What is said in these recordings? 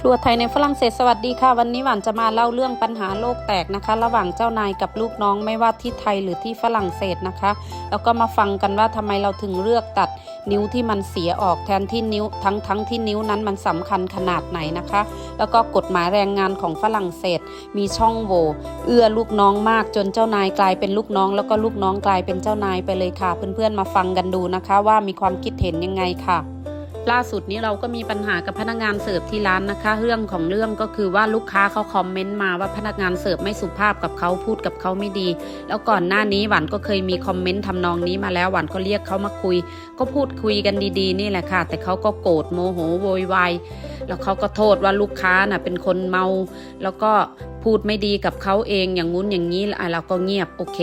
ครัวไทยในฝรั่งเศสสวัสดีค่ะ วันนี้หวานจะมาเล่าเรื่องปัญหาโลกแตกนะคะ ระหว่างเจ้านายกับลูกน้องไม่ว่าที่ไทยหรือที่ฝรั่งเศสนะคะ แล้วก็มาฟังกันว่าทำไมเราถึงเลือกตัดนิ้วที่มันเสียออกแทนที่นิ้วทั้งทั้งที่นิ้วนั้นมันสำคัญขนาดไหนนะคะ แล้วก็กฎหมายแรงงานของฝรั่งเศส มีช่องโหว่เอื้อลูกน้องมากจนเจ้านายกลายเป็นลูกน้อง แล้วก็ลูกน้องกลายเป็นเจ้านายไปเลยค่ะ เพื่อนๆมาฟังกันดูนะคะ ว่ามีความคิดเห็นยังไงค่ะ ล่าสุดนี้เราก็มีปัญหากับพนักงานเสิร์ฟที่ร้านนะคะ เรื่องของเรื่องก็คือว่าลูกค้าเขาคอมเมนต์มาว่าพนักงานเสิร์ฟไม่สุภาพกับเขาพูดกับเขาไม่ดี แล้วก่อนหน้านี้หวานก็เคยมีคอมเมนต์ทำนองนี้มาแล้วหวานก็เรียกเขามาคุย ก็พูดคุยกันดีๆ นี่แหละค่ะ แต่เขาก็โกรธโมโหโวยวายแล้วเขาก็โทษว่าลูกค้าน่ะเป็นคนเมา แล้วก็พูดไม่ดีกับเขาเองอย่างงู้นอย่างนี้อะเราก็เงียบโอเค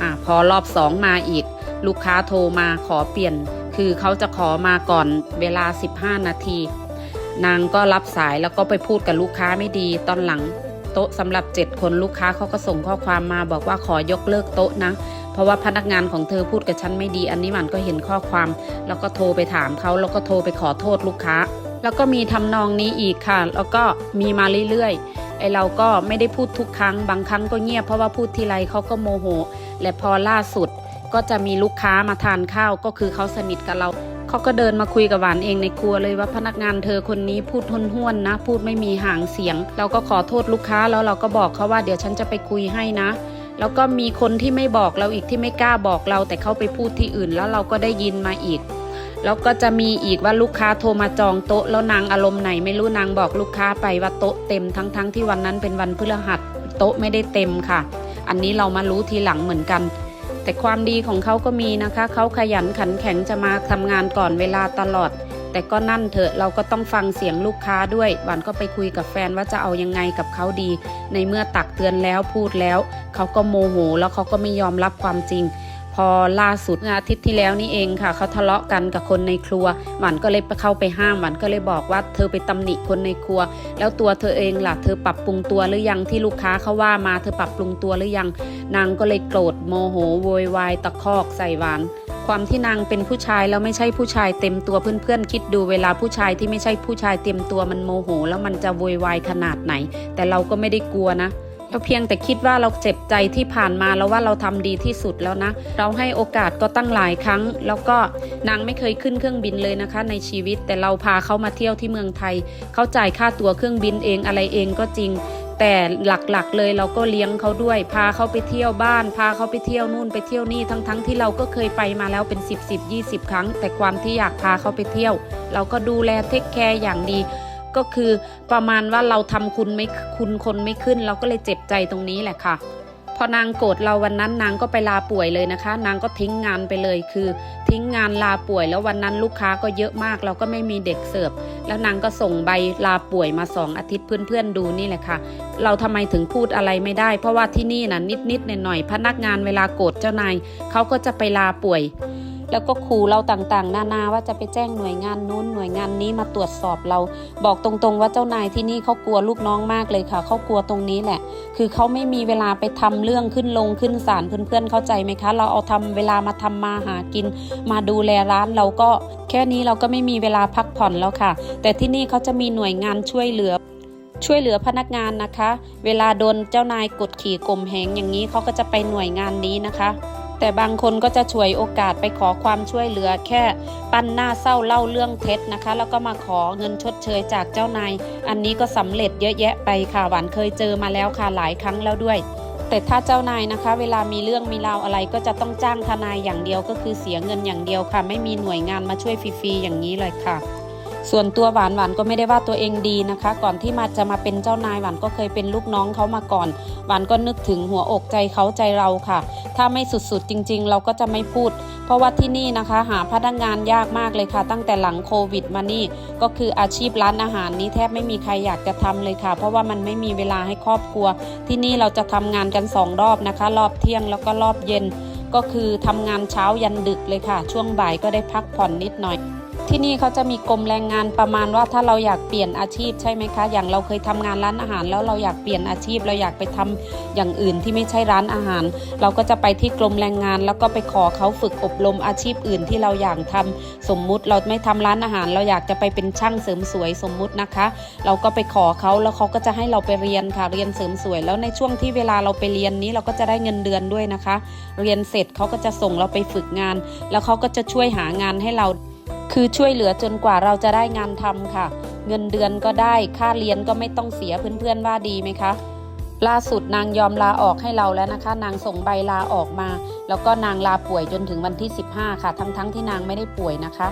อะพอรอบสองมาอีก ลูกค้าโทรมาขอเปลี่ยน คือเขาจะขอมาก่อนเวลา 15 นาที นางก็รับสายแล้วก็ไปพูดกับลูกค้าไม่ดี ตอนหลังโต๊ะสำหรับ 7 คนลูกค้าเขาก็ส่งข้อความมาบอกว่าขอยกเลิกโต๊ะนะ เพราะว่าพนักงานของเธอพูดกับฉันไม่ดี อันนี้มันก็เห็นข้อความ แล้วก็โทรไปถามเขาแล้วก็โทรไปขอโทษลูกค้า แล้วก็มีทำนองนี้อีกค่ะ แล้วก็มีมาเรื่อยๆไอเราก็ไม่ได้พูดทุกครั้งบางครั้งก็เงียบเพราะว่าพูดทีไรเขาก็โมโห และพอล่าสุด ก็จะมีลูกค้ามาทานข้าวก็คือเขาสนิทกับเราเขาก็เดินมาคุยกับหวานเองในครัวเลยว่าพนักงานเธอคนนี้พูดห้วนๆนะ พูดไม่มีหางเสียง เราก็ขอโทษลูกค้าแล้วเราก็บอกเขาว่าเดี๋ยวฉันจะไปคุยให้นะ แล้วก็มีคนที่ไม่บอกเราอีกที่ไม่กล้าบอกเรา แต่เขาไปพูดที่อื่นแล้วเราก็ได้ยินมาอีก แล้วก็จะมีอีกว่าลูกค้าโทรมาจองโต๊ะแล้วนางอารมณ์ไหนไม่รู้นางบอกลูกค้าไปว่าโต๊ะเต็มทั้งๆที่วันนั้นเป็นวันพฤหัสโต๊ะไม่ได้เต็มค่ะ อันนี้เรามารู้ทีหลังเหมือนกัน แต่ความดีของเขาก็มีนะคะ เขาขยันขันแข็งจะมาทำงานก่อนเวลาตลอด แต่ก็นั่นเถอะเราก็ต้องฟังเสียงลูกค้าด้วยหวานก็ไปคุยกับแฟนว่าจะเอายังไงกับเขาดี ในเมื่อตักเตือนแล้วพูดแล้ว เขาก็โมโหแล้วเขาก็ไม่ยอมรับความจริง พอล่าสุดเมื่ออาทิตย์ที่แล้วนี่เองค่ะเขาทะเลาะกันกับคนในครัวหวานก็เลยไปเข้าไปห้ามหวานก็เลยบอกว่าเธอไปตำหนิคนในครัว แล้วตัวเธอเองล่ะเธอปรับปรุงตัวหรือยังที่ลูกค้าเขาว่ามาเธอปรับปรุงตัวหรือยัง นางก็เลยโกรธโมโหโวยวายตะคอกใส่หวานความที่นางเป็นผู้ชายแล้วไม่ใช่ผู้ชายเต็มตัวเพื่อนๆคิดดูเวลาผู้ชายที่ไม่ใช่ผู้ชายเต็มตัวมันโมโห แล้วมันจะโวยวายขนาดไหน แต่เราก็ไม่ได้กลัวนะ เราเพียงแต่คิดว่าเราเจ็บใจที่ผ่านมาแล้วว่าเราทำดีที่สุดแล้วนะ เราให้โอกาสก็ตั้งหลายครั้ง แล้วก็นางไม่เคยขึ้นเครื่องบินเลยนะคะ ในชีวิตแต่เราพาเขามาเที่ยวที่เมืองไทย เขาจ่ายค่าตั๋วเครื่องบินเองอะไรเองก็จริง แต่หลักๆเลยเราก็เลี้ยงเขาด้วย พาเขาไปเที่ยวบ้าน พาเขาไปเที่ยวนู่นไปเที่ยวนี่ทั้งๆที่เราก็เคยไปมาแล้วเป็น 10 10 20 ครั้ง แต่ความที่อยากพาเขาไปเที่ยว เราก็ดูแลเทคแคร์อย่างดี ก็คือประมาณว่าเราทำคุณไม่คุณคนไม่ขึ้น เราก็เลยเจ็บใจตรงนี้แหละค่ะ พอนางโกรธเราวันนั้นนางก็ไปลาป่วยเลยนะคะ นางก็ทิ้งงานไปเลยคือ ทิ้งงานลาป่วยแล้ววันนั้นลูกค้าก็เยอะมาก เราก็ไม่มีเด็กเสิร์ฟแล้วนางก็ส่งใบลาป่วยมาสองอาทิตย์เพื่อนๆดูนี่แหละค่ะ เราทำไมถึงพูดอะไรไม่ได้ เพราะว่าที่นี่น่ะนิดๆหน่อยๆพนักงานเวลาโกรธเจ้านายเขาก็จะไปลาป่วย แล้วก็ขู่เราต่างๆ นานาว่าจะไปแจ้งหน่วยงานนู้นหน่วยงานนี้มาตรวจสอบเรา บอกตรงๆ ว่าเจ้านายที่นี่เขากลัวลูกน้องมากเลยค่ะเขากลัวตรงนี้แหละ คือเขาไม่มีเวลาไปทำเรื่องขึ้นลงขึ้นศาลเพื่อนๆเข้าใจไหมคะ เราเอาทำเวลามาทำมาหากิน มาดูแลร้านเราก็แค่นี้เราก็ไม่มีเวลาพักผ่อนแล้วค่ะ แต่ที่นี่เขาจะมีหน่วยงานช่วยเหลือช่วยเหลือพนักงานนะคะ เวลาโดนเจ้านายกดขี่กลมแหงอย่างนี้เขาก็จะไปหน่วยงานนี้นะคะ แต่บางคนก็จะช่วยโอกาสไปขอความช่วยเหลือแค่ปั้นหน้าเศร้าเล่าเรื่องเท็จนะคะ แล้วก็มาขอเงินชดเชยจากเจ้านายอันนี้ก็สำเร็จเยอะแยะไปค่ะหวานเคยเจอมาแล้วค่ะหลายครั้งแล้วด้วย แต่ถ้าเจ้านายนะคะ เวลามีเรื่องมีราวอะไรก็จะต้องจ้างทนายอย่างเดียวก็คือเสียเงินอย่างเดียวค่ะ ไม่มีหน่วยงานมาช่วยฟรีๆอย่างนี้เลยค่ะ ส่วนตัวหวานหวานก็ไม่ได้ว่าตัวเองดีนะคะ ก่อนที่มาจะมาเป็นเจ้านายหวานก็เคยเป็นลูกน้องเขามาก่อน หวานก็นึกถึงหัวอกใจเขาใจเราค่ะ ถ้าไม่สุดๆจริง ๆ เราก็จะไม่พูด เพราะว่าที่นี่นะคะ หาพนักงานยากมากเลยค่ะ ตั้งแต่หลังโควิดมานี่ ก็คืออาชีพร้านอาหารนี้แทบไม่มีใครอยากจะทำเลยค่ะ เพราะว่ามันไม่มีเวลาให้ครอบครัว ที่นี่เราจะทำงานกันสองรอบนะคะ รอบเที่ยงแล้วก็รอบเย็น ก็คือทำงานเช้ายันดึกเลยค่ะ ช่วงบ่ายก็ได้พักผ่อนนิดหน่อย ที่นี่เขาจะมีกรมแรงงานประมาณว่าถ้าเราอยากเปลี่ยนอาชีพใช่ไหมคะ อย่างเราเคยทำงานร้านอาหาร แล้วเราอยากเปลี่ยนอาชีพ เราอยากไปทำอย่างอื่นที่ไม่ใช่ร้านอาหาร เราก็จะไปที่กรมแรงงาน แล้วก็ไปขอเขาฝึกอบรมอาชีพอื่นที่เราอยากทำสมมุติเราไม่ทำร้านอาหาร เราอยากจะไปเป็นช่างเสริมสวยสมมุตินะคะ เราก็ไปขอเขาแล้วเขาก็จะให้เราไปเรียนค่ะเรียนเสริมสวย แล้วในช่วงที่เวลาเราไปเรียนนี้เราก็จะได้เงินเดือนด้วยนะคะ เรียนเสร็จเขาก็จะส่งเราไปฝึกงาน แล้วเขาก็จะช่วยหางานให้เรา คือช่วยเหลือจนกว่าเราจะได้งานทำค่ะ เงินเดือนก็ได้ค่าเรียนก็ไม่ต้องเสียเพื่อนๆว่าดีไหมคะล่าสุดนางยอมลาออกให้เราแล้วนะคะ นางส่งใบลาออกมา แล้วก็นางลาป่วยจนถึงวันที่ 15 ค่ะ ทั้งๆที่นางไม่ได้ป่วยนะคะ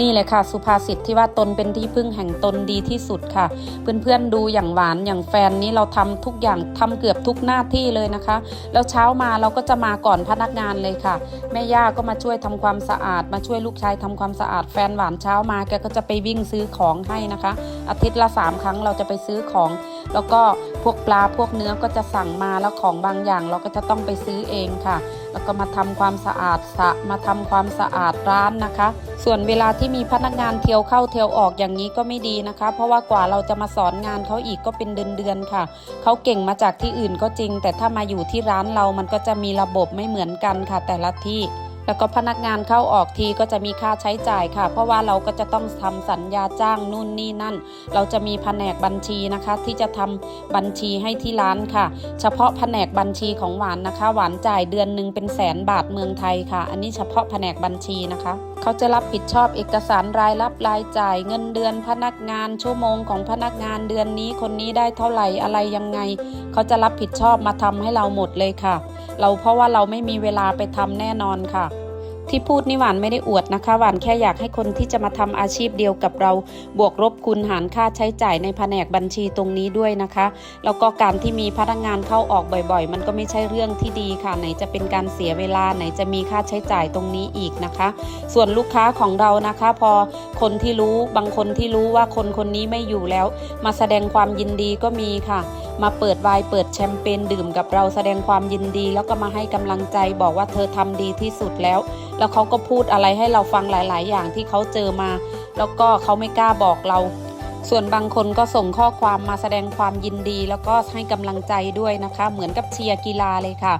นี่เลยค่ะ สุภาษิตที่ว่าตนเป็นที่พึ่งแห่งตนดีที่สุดค่ะ เพื่อนๆดูอย่างหวานอย่างแฟนนี้เราทำทุกอย่างทำเกือบทุกหน้าที่เลยนะคะ แล้วเช้ามาเราก็จะมาก่อนพนักงานเลยค่ะ แม่ย่าก็มาช่วยทำความสะอาด มาช่วยลูกชายทำความสะอาดแฟนหวานเช้ามาแกก็จะไปวิ่งซื้อของให้นะคะ อาทิตย์ละสามครั้งเราจะไปซื้อของ แล้วก็ วกปลาพวกเนื้อก็จะสั่งมาแล้วของบางอย่างเราก็จะต้องไปซื้อเองค่ะ แล้วก็มาทำความสะอาดสะมาทำความสะอาดร้านนะคะ ส่วนเวลาที่มีพนักงานเที่ยวเข้าเที่ยวออกอย่างนี้ก็ไม่ดีนะคะ เพราะว่ากว่าเราจะมาสอนงานเขาอีกก็เป็นเดือนๆค่ะเขาเก่งมาจากที่อื่นก็จริง แต่ถ้ามาอยู่ที่ร้านเรามันก็จะมีระบบไม่เหมือนกันค่ะ แต่ละที่ แล้วก็พนักงานเข้าออกทีก็จะมีค่าใช้จ่ายค่ะ เพราะว่าเราก็จะต้องทำสัญญาจ้างนู่นนี่นั่น เราจะมีแผนกบัญชีนะคะ ที่จะทำบัญชีให้ที่ร้านค่ะ เฉพาะแผนกบัญชีของหวานนะคะ หวานจ่ายเดือนหนึ่งเป็นแสนบาทเมืองไทยค่ะ อันนี้เฉพาะแผนกบัญชีนะคะ เขาจะรับผิดชอบเอกสารรายรับรายจ่ายเงินเดือนพนักงาน ชั่วโมงของพนักงานเดือนนี้คนนี้ได้เท่าไหร่อะไรยังไง เขาจะรับผิดชอบมาทำให้เราหมดเลยค่ะ เราเพราะว่าเราไม่มีเวลาไปทำแน่นอนค่ะ ที่พูดนี่หวานไม่ได้อวดนะคะหวานแค่อยากให้คนที่จะมาทำอาชีพเดียวกับเรา บวกลบคูณหารค่าใช้จ่ายในแผนกบัญชีตรงนี้ด้วยนะคะ แล้วก็การที่มีพนักงานเข้าออกบ่อยๆ มันก็ไม่ใช่เรื่องที่ดีค่ะ ไหนจะเป็นการเสียเวลาไหนจะมีค่าใช้จ่ายตรงนี้อีกนะคะ ส่วนลูกค้าของเรานะคะ พอคนที่รู้บางคนที่รู้ว่าคนคนนี้ไม่อยู่แล้ว มาแสดงความยินดีก็มีค่ะ มาเปิดไวน์เปิดแชมเปญดื่มกับเราแสดงความยินดี แล้วก็มาให้กำลังใจบอกว่าเธอทำดีที่สุดแล้วแล้วเขาก็พูดอะไรให้เราฟังหลาย ๆ อย่างที่เขาเจอมา แล้วก็เขาไม่กล้าบอกเรา ส่วนบางคนก็ส่งข้อความมาแสดงความยินดี แล้วก็ให้กำลังใจด้วยนะคะ เหมือนกับเชียร์กีฬาเลยค่ะ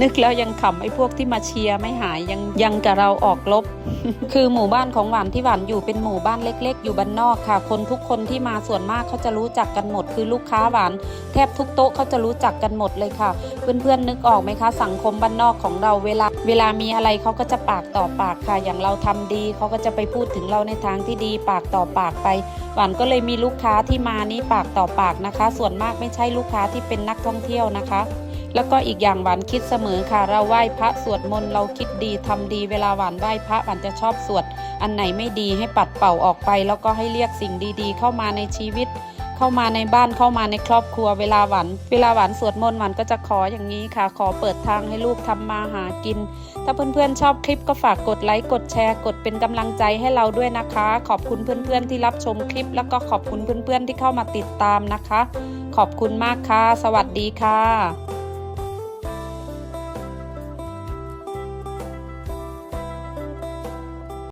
นึกแล้วยังขำไอ้พวกที่มาเชียร์ไม่หายยังยังกับเราออกลบ คือหมู่บ้านของหวานที่หวานอยู่เป็นหมู่บ้านเล็ก ๆ อยู่บ้านนอกค่ะ คนทุกคนที่มาส่วนมากเขาจะรู้จักกันหมด คือลูกค้าหวานแทบทุกโต๊ะเขาจะรู้จักกันหมดเลยค่ะ เพื่อนๆนึกออกไหมคะ สังคมบ้านนอกของเราเวลา เวลามีอะไรเขาก็จะปากต่อปากค่ะ อย่างเราทำดีเขาก็จะไปพูดถึงเราในทางที่ดีปากต่อปากไป หวานก็เลยมีลูกค้าที่มานี่ปากต่อปากนะคะ ส่วนมากไม่ใช่ลูกค้าที่เป็นนักท่องเที่ยวนะคะ แล้วก็อีกอย่างหวานคิดเสมอค่ะ เราไหว้พระสวดมนต์เราคิดดีทำดีเวลาหวานไหว้พระหวานจะชอบสวด อันไหนไม่ดีให้ปัดเป่าออกไป แล้วก็ให้เรียกสิ่งดีๆ เข้ามาในชีวิต เข้ามาในบ้านเข้ามาในครอบครัวเวลาหวานเวลาหวานสวดมนต์หวานก็จะขออย่างนี้ค่ะ ขอเปิดทางให้ลูกทำมาหากิน ถ้าเพื่อนๆชอบคลิปก็ฝากกดไลค์กดแชร์ กดเป็นกำลังใจให้เราด้วยนะคะ ขอบคุณเพื่อนๆที่รับชมคลิป แล้วก็ขอบคุณเพื่อนๆที่เข้ามาติดตามนะคะ ขอบคุณมากค่ะ สวัสดีค่ะ